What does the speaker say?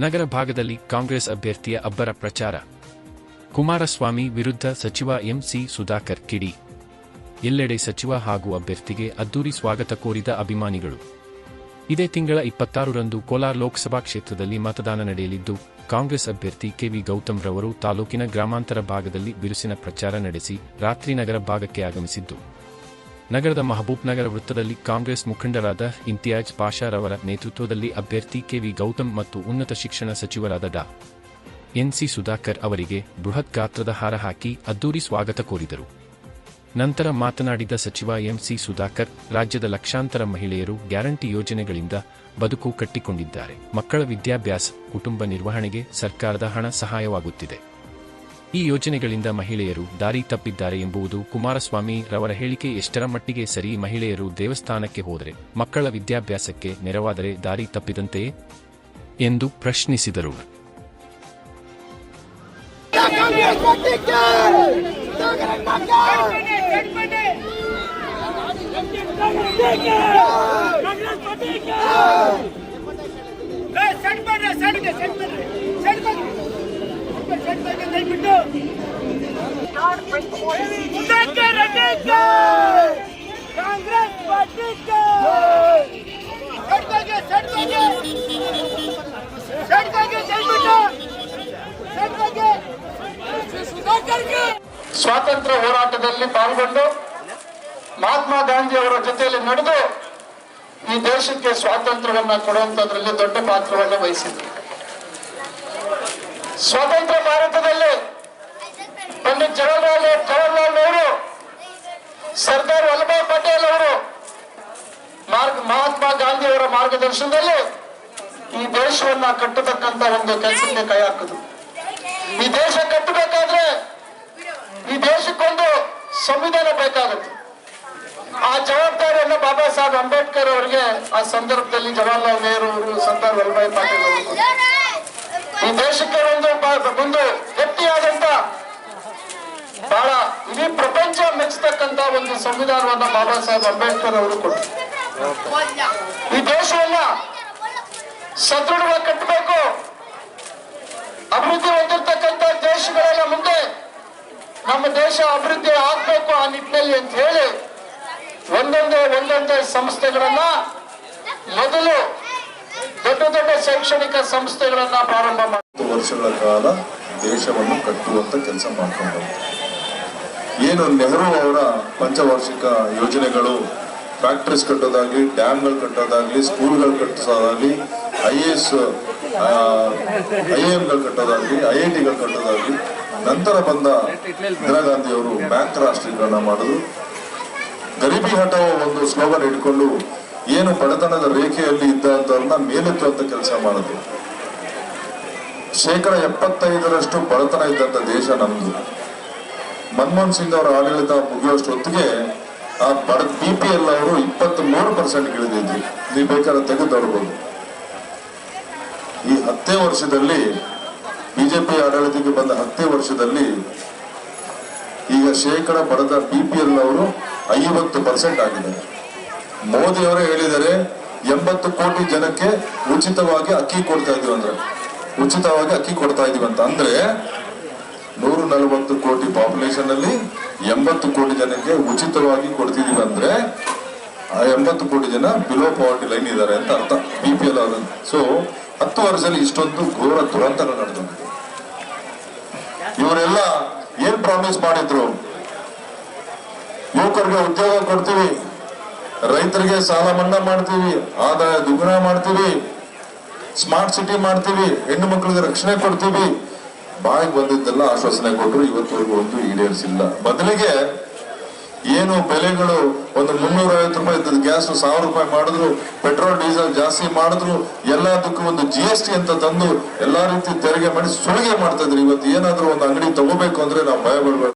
ನಗರ ಭಾಗದಲ್ಲಿ ಕಾಂಗ್ರೆಸ್ ಅಭ್ಯರ್ಥಿಯ ಅಬ್ಬರ ಪ್ರಚಾರ. ಕುಮಾರಸ್ವಾಮಿ ವಿರುದ್ಧ ಸಚಿವ ಎಂಸಿ ಸುಧಾಕರ್ ಕಿಡಿ. ಎಲ್ಲೆಡೆ ಸಚಿವ ಹಾಗೂ ಅಭ್ಯರ್ಥಿಗೆ ಅದ್ದೂರಿ ಸ್ವಾಗತ ಕೋರಿದ ಅಭಿಮಾನಿಗಳು. ಇದೇ ತಿಂಗಳ ಇಪ್ಪತ್ತಾರರಂದು ಕೋಲಾರ ಲೋಕಸಭಾ ಕ್ಷೇತ್ರದಲ್ಲಿ ಮತದಾನ ನಡೆಯಲಿದ್ದು, ಕಾಂಗ್ರೆಸ್ ಅಭ್ಯರ್ಥಿ ಕೆವಿ ಗೌತಮ್ ರವರು ತಾಲೂಕಿನ ಗ್ರಾಮಾಂತರ ಭಾಗದಲ್ಲಿ ಬಿರುಸಿನ ಪ್ರಚಾರ ನಡೆಸಿ ರಾತ್ರಿ ನಗರ ಭಾಗಕ್ಕೆ ಆಗಮಿಸಿದ್ದು. ನಗರದ ಮಹಬೂಬ್ ನಗರ ವೃತ್ತದಲ್ಲಿ ಕಾಂಗ್ರೆಸ್ ಮುಖಂಡರಾದ ಇಂತಿಯಾಜ್ ಪಾಷಾರ್ ರವರ ನೇತೃತ್ವದಲ್ಲಿ ಅಭ್ಯರ್ಥಿ ಕೆವಿ ಗೌತಮ್ ಮತ್ತು ಉನ್ನತ ಶಿಕ್ಷಣ ಸಚಿವರಾದ ಡಾ. ಎನ್ಸಿ ಸುಧಾಕರ್ ಅವರಿಗೆ ಬೃಹತ್ ಗಾತ್ರದ ಹಾರ ಹಾಕಿ ಅದ್ದೂರಿ ಸ್ವಾಗತ ಕೋರಿದರು. ನಂತರ ಮಾತನಾಡಿದ ಸಚಿವ ಎಂಸಿ ಸುಧಾಕರ್, ರಾಜ್ಯದ ಲಕ್ಷಾಂತರ ಮಹಿಳೆಯರು ಗ್ಯಾರಂಟಿ ಯೋಜನೆಗಳಿಂದ ಬದುಕು ಕಟ್ಟಿಕೊಂಡಿದ್ದಾರೆ. ಮಕ್ಕಳ ವಿದ್ಯಾಭ್ಯಾಸ, ಕುಟುಂಬ ನಿರ್ವಹಣೆಗೆ ಸರ್ಕಾರದ ಹಣ ಸಹಾಯವಾಗುತ್ತಿದೆ. ಈ ಯೋಜನೆಗಳಿಂದ ಮಹಿಳೆಯರು ದಾರಿ ತಪ್ಪಿದ್ದಾರೆ ಎಂಬುದು ಕುಮಾರಸ್ವಾಮಿ ರವರ ಹೇಳಿಕೆ ಎಷ್ಟರ ಮಟ್ಟಿಗೆ ಸರಿ ಮಹಿಳೆಯರು ದೇವಸ್ಥಾನಕ್ಕೆ ಹೋದರೆ ಮಕ್ಕಳ ವಿದ್ಯಾಭ್ಯಾಸಕ್ಕೆ ನೆರವಾದರೆ ದಾರಿ ತಪ್ಪಿದಂತೆಯೇ ಎಂದು ಪ್ರಶ್ನಿಸಿದರು. ಸ್ವಾತಂತ್ರ್ಯ ಹೋರಾಟದಲ್ಲಿ ಪಾಲ್ಗೊಂಡು ಮಹಾತ್ಮ ಗಾಂಧಿ ಅವರ ಜೊತೆಯಲ್ಲಿ ನಡೆದು ಈ ದೇಶಕ್ಕೆ ಸ್ವಾತಂತ್ರ್ಯವನ್ನ ಕೊಡುವಂತದ್ರಲ್ಲಿ ದೊಡ್ಡ ಪಾತ್ರವನ್ನು ವಹಿಸಿದ್ರು. ಸ್ವತಂತ್ರ ಭಾರತದಲ್ಲಿ ಪಂಡಿತ್ ಜವಾಹರ್ಲಾಲ್ ಜವಾಹರ್ಲಾಲ್ ನೆಹರು ಸರ್ದಾರ್ ವಲ್ಲಭಾಯ್ ಪಟೇಲ್ ಅವರು, ಮಾರ್ಗ, ಮಹಾತ್ಮ ಗಾಂಧಿ ಅವರ ಮಾರ್ಗದರ್ಶನದಲ್ಲಿ ಈ ದೇಶವನ್ನ ಕಟ್ಟತಕ್ಕಂತ ಒಂದು ಕೆಲಸಕ್ಕೆ ಕೈ ಹಾಕುದು. ಈ ದೇಶ ಕಟ್ಟಬೇಕಾದ್ರೆ ಈ ದೇಶಕ್ಕೊಂದು ಸಂವಿಧಾನ ಬೇಕಾಗುತ್ತೆ. ಆ ಜವಾಬ್ದಾರಿಯನ್ನು ಬಾಬಾ ಸಾಹೇಬ್ ಅಂಬೇಡ್ಕರ್ ಅವರಿಗೆ ಆ ಸಂದರ್ಭದಲ್ಲಿ ಜವಾಹರ್ಲಾಲ್ ನೆಹರು ಅವರು, ಸರ್ದಾರ್ ವಲ್ಲಭಾಯ್ ಪಟೇಲ್ ಅವರು ಈ ದೇಶಕ್ಕೆ ಒಂದು ಒಂದು ಗಟ್ಟಿಯಾದಂತ ಬಹಳ ಇಡೀ ಪ್ರಪಂಚ ಮೆಚ್ಚತಕ್ಕಂತ ಒಂದು ಸಂವಿಧಾನವನ್ನ ಬಾಬಾ ಸಾಹೇಬ್ ಅಂಬೇಡ್ಕರ್ ಅವರು ಕೊಟ್ಟರು ಈ ದೇಶವನ್ನ ಸದೃಢವಾಗಿ ಕಟ್ಟಬೇಕು. ಅಭಿವೃದ್ಧಿ ಹೊಂದಿರತಕ್ಕಂತ ದೇಶಗಳೆಲ್ಲ ಮುಂದೆ ನಮ್ಮ ದೇಶ ಅಭಿವೃದ್ಧಿ ಆಗ್ಬೇಕು ಆ ನಿಟ್ಟಿನಲ್ಲಿ ಅಂತ ಹೇಳಿ ಒಂದೊಂದೇ ಒಂದೊಂದೇ ಸಂಸ್ಥೆಗಳನ್ನ ಮೊದಲು ದೊಡ್ಡ ದೊಡ್ಡ ಶೈಕ್ಷಣಿಕ ಸಂಸ್ಥೆಗಳನ್ನ ಪ್ರಾರಂಭ ಮಾಡಿ ವರ್ಷಗಳ ಕಾಲ ದೇಶವನ್ನು ಕಟ್ಟುವಂತ ಕೆಲಸ ಮಾಡ್ಕೊಂಡು. ಏನು ನೆಹರು ಅವರ ಪಂಚವಾರ್ಷಿಕ ಯೋಜನೆಗಳು ಫ್ಯಾಕ್ಟ್ರೀಸ್ ಕಟ್ಟೋದಾಗ್ಲಿ ಡ್ಯಾಮ್ಗಳು ಕಟ್ಟೋದಾಗ್ಲಿ ಸ್ಕೂಲ್ಗಳು ಕಟ್ಟಿಸೋದಾಗ್ಲಿ ಐ ಎ ಎಸ್ ಐ ಎಂಗಳು ಕಟ್ಟೋದಾಗ್ಲಿ ಐ ಐ ಟಿಗಳು ಕಟ್ಟೋದಾಗ್ಲಿ, ನಂತರ ಬಂದ ಇಂದಿರಾ ಗಾಂಧಿ ಅವರು ಬ್ಯಾಂಕ್ ರಾಷ್ಟ್ರೀಕರಣ ಮಾಡಿದ್ರು ಗರೀಬಿ ಹಠವ ಒಂದು ಸ್ಲೋಗನ್ ಇಟ್ಕೊಂಡು ಏನು ಬಡತನದ ರೇಖೆಯಲ್ಲಿ ಇದ್ದಂಥವ್ರನ್ನ ಮೇಲೆತ್ತುವಂತ ಕೆಲಸ ಮಾಡಿದ್ರು ಶೇಕಡ ಎಪ್ಪತ್ತೈದರಷ್ಟು ಬಡತನ ಇದ್ದಂತ ದೇಶ ನಮ್ದು. ಮನಮೋಹನ್ ಸಿಂಗ್ ಅವರ ಆಡಳಿತ ಮುಗಿಯುವಷ್ಟೊತ್ತಿಗೆ ಆ ಬಡ ಬಿ ಪಿ ಎಲ್ ಅವರು ಇಪ್ಪತ್ತ್ ಮೂರು ಪರ್ಸೆಂಟ್ ಇಳಿದಿದ್ರು ನೀವು ಬೇಕಾದ್ರೆ ತೆಗೆದು ಈ ಹತ್ತೇ ವರ್ಷದಲ್ಲಿ ಬಿಜೆಪಿ ಆಡಳಿತಕ್ಕೆ ಬಂದ ಹತ್ತೇ ವರ್ಷದಲ್ಲಿ ಈಗ ಶೇಕಡ ಬಡದ ಬಿ ಪಿ ಎಲ್ ಅವರು ಐವತ್ತು ಪರ್ಸೆಂಟ್ ಆಗಿದ್ದಾರೆ. ಮೋದಿ ಅವರೇ ಹೇಳಿದ್ದಾರೆ ಎಂಬತ್ತು ಕೋಟಿ ಜನಕ್ಕೆ ಉಚಿತವಾಗಿ ಅಕ್ಕಿ ಕೊಡ್ತಾ ಇದೀವಿ ಅಂದ್ರೆ, ಉಚಿತವಾಗಿ ಅಕ್ಕಿ ಕೊಡ್ತಾ ಇದೀವಿ ಅಂತ ಅಂದ್ರೆ ನೂರ ನಲವತ್ತು ಕೋಟಿ ಪಾಪ್ಯುಲೇಷನ್ ಅಲ್ಲಿ ಎಂಬತ್ತು ಕೋಟಿ ಜನಕ್ಕೆ ಉಚಿತವಾಗಿ ಕೊಡ್ತಿದೀವಿ ಅಂದ್ರೆ ಆ ಎಂಬತ್ತು ಕೋಟಿ ಜನ ಬಿಲೋ ಪಾವರ್ಟಿ ಲೈನ್ ಇದ್ದಾರೆ ಅಂತ ಅರ್ಥ ಬಿ ಪಿ ಎಲ್ ಸೊ ಹತ್ತು ವರ್ಷದಲ್ಲಿ ಇಷ್ಟೊಂದು ಘೋರ ದುರಂತಗಳು ನಡೆದಿದೆ ಇವರೆಲ್ಲ ಏನ್ ಪ್ರಾಮಿಸ್ ಮಾಡಿದ್ರು? ಯುವಕರಿಗೆ ಉದ್ಯೋಗ ಕೊಡ್ತೀವಿ. ರೈತರಿಗೆ ಸಾಲ ಮನ್ನಾ ಮಾಡ್ತೀವಿ, ಆದಾಯ ದುಗುಣ ಮಾಡ್ತೀವಿ ಸ್ಮಾರ್ಟ್ ಸಿಟಿ ಮಾಡ್ತೀವಿ, ಹೆಣ್ಣು ಮಕ್ಕಳಿಗೆ ರಕ್ಷಣೆ ಕೊಡ್ತೀವಿ. ಬಾಯಿಗೆ ಬಂದಿದ್ದೆಲ್ಲ ಆಶ್ವಾಸನೆ ಕೊಟ್ಟರು ಇವತ್ತಿಗೂ ಒಂದು ಈಡೇರಿಸಿಲ್ಲ. ಬದಲಿಗೆ ಏನು ಬೆಲೆಗಳು, ಒಂದು ಮುನ್ನೂರ ಐವತ್ತು ರೂಪಾಯಿ ಇದ್ದದ್ದು ಗ್ಯಾಸ್ ಸಾವಿರ ರೂಪಾಯಿ ಮಾಡಿದ್ರು, ಪೆಟ್ರೋಲ್, ಡೀಸೆಲ್ ಜಾಸ್ತಿ ಮಾಡಿದ್ರು, ಎಲ್ಲದಕ್ಕೂ ಒಂದು ಜಿ ಎಸ್ ಟಿ ಅಂತ ತಂದು ಎಲ್ಲಾ ರೀತಿ ತೆರಿಗೆ ಮಾಡಿ ಸುಲಿಗೆ ಮಾಡ್ತಾ ಇದ್ರು. ಇವತ್ತು ಏನಾದ್ರೂ ಒಂದು ಅಂಗಡಿ ತಗೋಬೇಕು ಅಂದ್ರೆ ನಾವು ಭಯ ಬೀಳ್ಬೇಕು